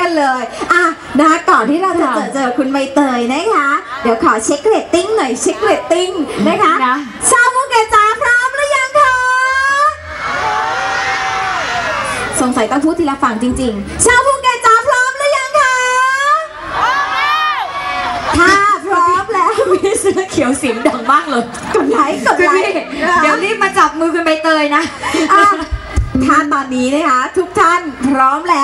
กันเลยอะนะก่อนที่เราจะเจอเจอคุณใบเตยนะคะ เดี๋ยวขอเช็คเรตติ้งหน่อยเช็คเรตติ้งนะคะชาวมุกเกจ้าพร้อมหรือยังคะสงสัยต้องพูดทีละฝั่งจริงๆชาวภูเก็ตจ้าพร้อมหรือยังคะถ้าพร้อมแล้วพี่เสื้อเขียวสีดังมากเลยกดไลค์กดไลค์เดี๋ยวรีบมาจับมือคุณใบเตยนะถ้าตอนนี้นะคะ ทุกท่านพร้อมแล้ว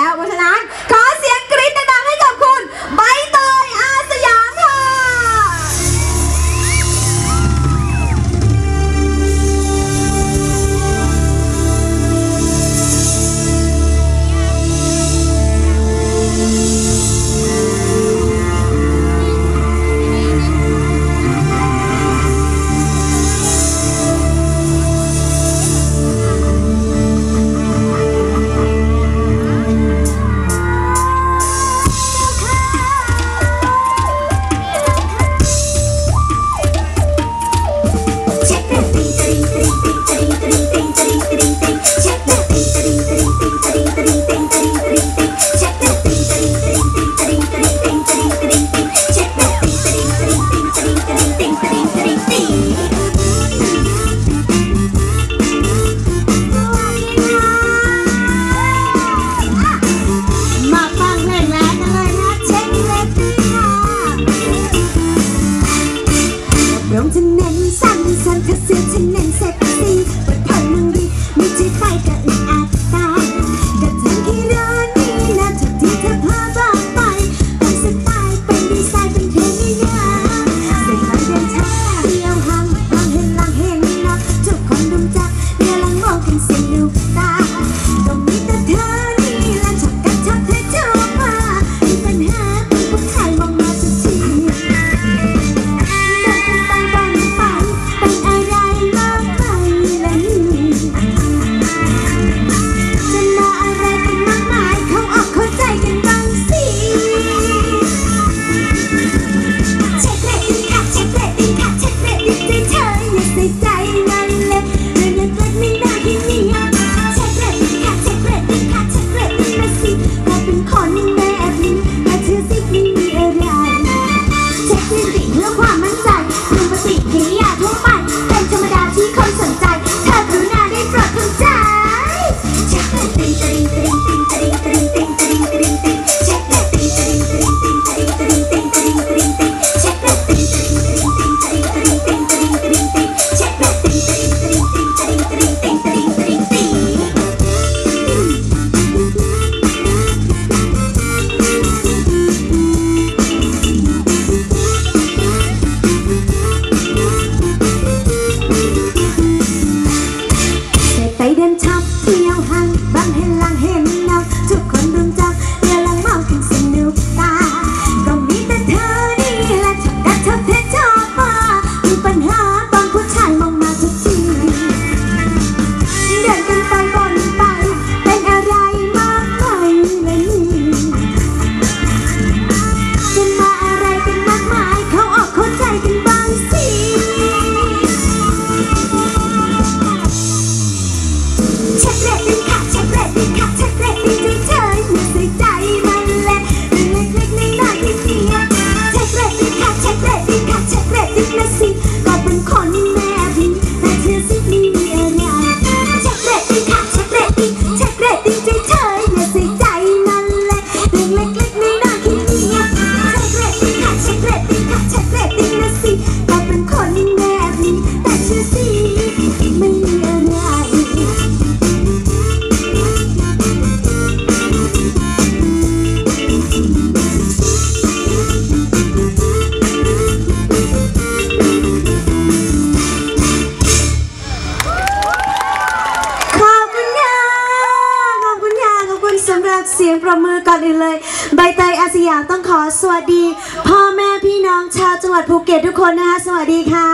เสียงประมือก่อนอื่นเลย ใบเตยอาสยามต้องขอสวัสดี พ่อแม่พี่น้องชาวจังหวัดภูเก็ตทุกคนนะคะสวัสดีค่ะ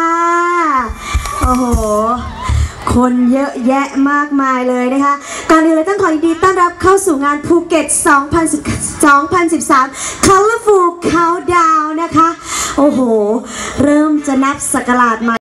โอ้โห คนเยอะแยะมากมายเลยนะคะก่อนอื่นเลยต้องขอยินดีต้อนรับเข้าสู่งานภูเก็ต 2013 Colorful Countdown นะคะ โอ้โห เริ่มจะนับสกราชใหม่